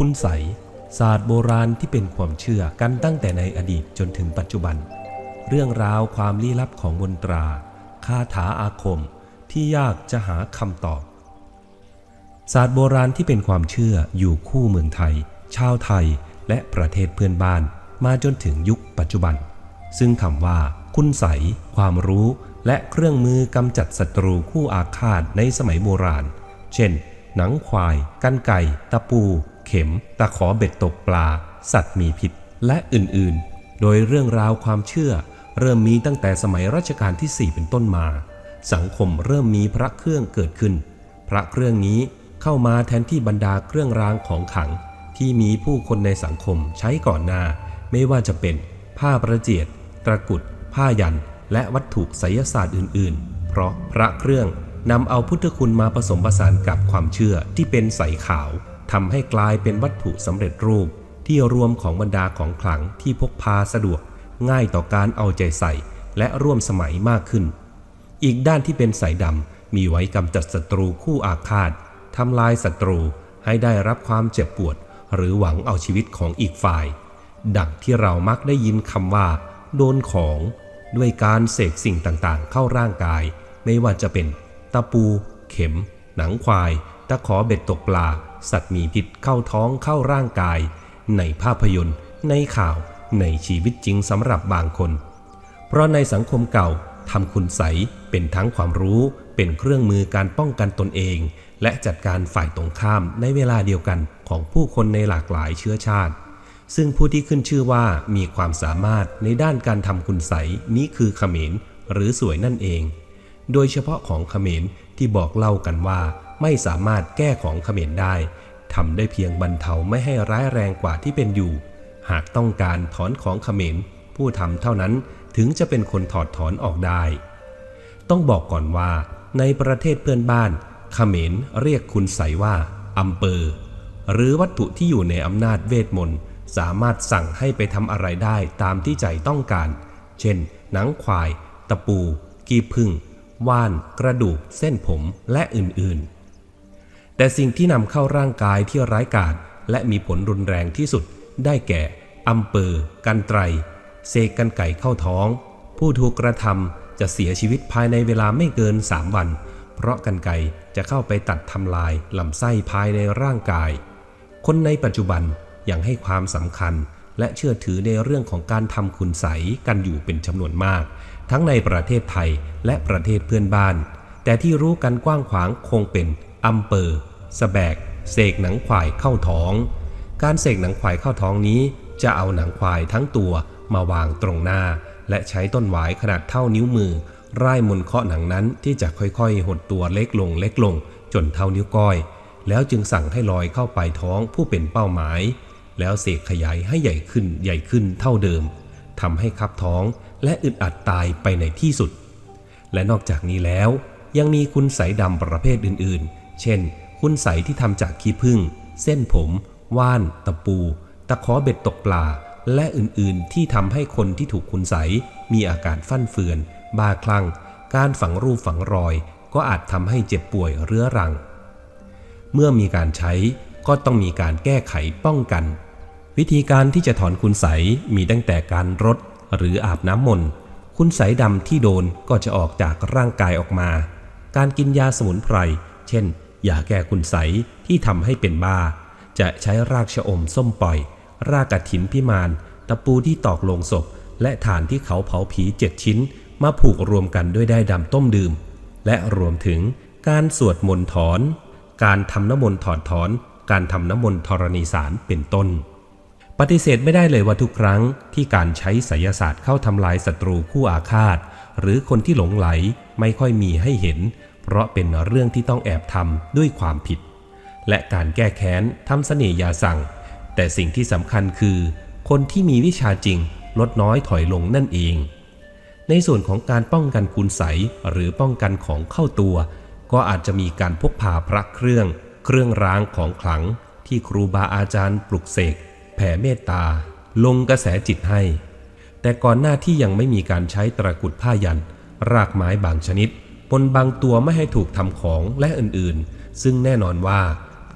คุณใสศาสตร์โบราณที่เป็นความเชื่อกันตั้งแต่ในอดีตจนถึงปัจจุบัน เรื่องราวความลี้ลับของมนตราคาถาอาคมที่ยากจะหาคำตอบ ศาสตร์โบราณที่เป็นความเชื่ออยู่คู่เมืองไทย ชาวไทยและประเทศเพื่อนบ้านมาจนถึงยุคปัจจุบัน ซึ่งคำว่า คุณใส ความรู้ และเครื่องมือกำจัดศัตรูคู่อาฆาตในสมัยโบราณ เช่น หนังควาย กันไก่ ตะปู เข็ม ตะขอเบ็ดตกปลา สัตว์มีพิษ และอื่นๆ โดยเรื่องราวความเชื่อ เริ่มมีตั้งแต่สมัยรัชกาลที่ 4 เป็นต้นมา สังคมเริ่มมีพระเครื่องเกิดขึ้น พระเครื่องนี้เข้ามาแทนที่บรรดาเครื่องรางของขัง ที่มีผู้คนในสังคมใช้ก่อนหน้า ไม่ว่าจะเป็น ผ้าประเจียดตะกุด ผ้ายัน และวัตถุไสยศาสตร์อื่น ๆ เพราะพระเครื่องนำเอาพุทธคุณมาผสมผสานกับความเชื่อที่เป็นใสขาว ทำให้กลายเป็นวัตถุสำเร็จรูปที่รวมของบรรดาของขลังที่พกพาสะดวก ง่ายต่อการเอาใจใส่และร่วมสมัยมากขึ้น อีกด้านที่เป็นสายดำมีไว้กำจัดศัตรูคู่อาฆาตทำลายศัตรูให้ได้รับความเจ็บปวด หรือหวังเอาชีวิตของอีกฝ่าย ดังที่เรามักได้ยินคำว่า โดนของ ด้วยการเสกสิ่งต่างๆ เข้าร่างกาย ไม่ว่าจะเป็น ตะปู เข็ม หนังควาย ตะขอเบ็ดตกปลา สัตว์มีพิษเข้าท้องเข้าร่างกาย ในภาพยนตร์ ในข่าว ในชีวิตจริงสำหรับบางคน เพราะในสังคมเก่าทำคุณใสยเป็นทั้งความรู้ เป็นเครื่องมือการป้องกันตนเอง และจัดการฝ่ายตรงข้ามในเวลาเดียวกันของผู้คนในหลากหลายเชื้อชาติ ซึ่งผู้ที่ขึ้นชื่อว่ามีความสามารถในด้านการทำคุณใสยนี้คือเขมรหรือสวยนั่นเอง โดยเฉพาะของเขมรที่บอกเล่ากันว่า ไม่สามารถแก้ของเขมรได้ทำได้เพียงบรรเทาไม่ให้ร้ายแรงกว่าที่เป็นอยู่ หากต้องการถอนของเขมรผู้ทำเท่านั้นถึงจะเป็นคนถอดถอนออกได้ ต้องบอกก่อนว่า ในประเทศเพื่อนบ้านเขมรเรียกคุณใสยว่าอำเปอร์หรือวัตถุที่อยู่ในอำนาจเวทมนต์สามารถสั่งให้ไปทำอะไรได้ตามที่ใจต้องการ เช่น หนังควาย ตะปู กีพึ่ง ว่าน กระดูก เส้นผม และอื่นๆ แต่สิ่งที่นำเข้าร่างกายที่ร้ายกาจและมีผลรุนแรงที่สุด ได้แก่อำเปอร์กันไตรเสกกันไก่เข้าท้อง ผู้ถูกกระทำจะเสียชีวิตภายในเวลาไม่เกิน 3 วัน เพราะกันไก่จะเข้าไปตัดทำลายลำไส้ภายในร่างกาย คนในปัจจุบันยังให้ความสำคัญและเชื่อถือในเรื่องของการทำคุณใสกันอยู่เป็นจำนวนมาก ทั้งในประเทศไทยและประเทศเพื่อนบ้าน แต่ที่รู้กันกว้างขวางคงเป็น อำเปอร์สแบก เสกหนังควายเข้าท้อง การเสกหนังควายเข้าท้องนี้ จะเอาหนังควายทั้งตัวมาวางตรงหน้า และใช้ต้นหวายขนาดเท่านิ้วมือร่ายมนเคาะหนังนั้นที่จะค่อยๆ หดตัวเล็กลงเล็กลง จนเท่านิ้วก้อย แล้วจึงสั่งให้ลอยเข้าไปท้องผู้เป็นเป้าหมาย แล้วเสกขยายให้ใหญ่ขึ้นใหญ่ขึ้นเท่าเดิมทำให้คับท้องและอึดอัดตายไปในที่สุด และนอกจากนี้แล้วยังมีคุณใสยดำประเภทอื่นๆ เช่น คุณใสที่ทำจากขี้ผึ้งเส้นผม ว่าน ตะปู ตะขอเบ็ดตกปลา และอื่นๆ ที่ทำให้คนที่ถูกคุณใสมีอาการฟั่นเฟือน บ้าคลั่ง การฝังรูปฝังรอย ก็อาจทำให้เจ็บป่วยเรื้อรัง เมื่อมีการใช้ก็ต้องมีการแก้ไขป้องกัน วิธีการที่จะถอนคุณใสมีตั้งแต่การรดหรืออาบน้ำมนต์คุณใสดำที่โดนก็จะออกจากร่างกายออกมา การกินยาสมุนไพร เช่น ยาแก้คุณใสที่ทำให้เป็นบ้า จะใช้รากชะอมส้มปล่อย รากกระถินพิมาน ตะปูที่ตอกลงศพ และฐานที่เขาเผาผีเจ็ดชิ้น มาผูกรวมกันด้วยได้ดำต้มดื่ม และรวมถึงการสวดมนต์ถอน การทำน้ำมนต์ถอดถอน การทำน้ำมนต์ธรณีสารเป็นต้น ปฏิเสธไม่ได้เลยว่าทุกครั้งที่การใช้ไสยศาสตร์เข้าทำลายศัตรูคู่อาฆาต หรือคนที่หลงไหลไม่ค่อยมีให้เห็น เพราะเป็นเรื่องที่ต้องแอบทำด้วยความผิด และการแก้แค้นทำเสน่ยาสั่ง แต่สิ่งที่สำคัญคือ คนที่มีวิชาจริง ลดน้อยถอยลงนั่นเอง ในส่วนของการป้องกันคุณใสหรือป้องกันของเข้าตัว ก็อาจจะมีการพกพาพระเครื่อง เครื่องรางของขลัง ที่ครูบาอาจารย์ปลุกเสกแผ่เมตตา ลงกระแสจิตให้ แต่ก่อนหน้าที่ยังไม่มีการใช้ตะกรุดผ้ายัน รากไม้บางชนิด ปนบางตัวไม่ให้ถูกทำของและอื่นๆ ซึ่งแน่นอนว่า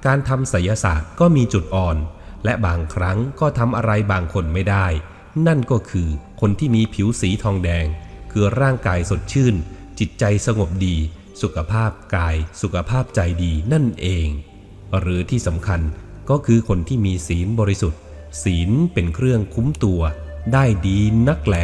การทำไสยศาสตร์ก็มีจุดอ่อน และบางครั้งก็ทำอะไรบางคนไม่ได้ นั่นก็คือคนที่มีผิวสีทองแดง คือร่างกายสดชื่น จิตใจสงบดี สุขภาพกาย สุขภาพใจดีนั่นเอง หรือที่สำคัญก็คือคนที่มีศีลบริสุทธิ์ ศีลเป็นเครื่องคุ้มตัว ได้ดีนักแหล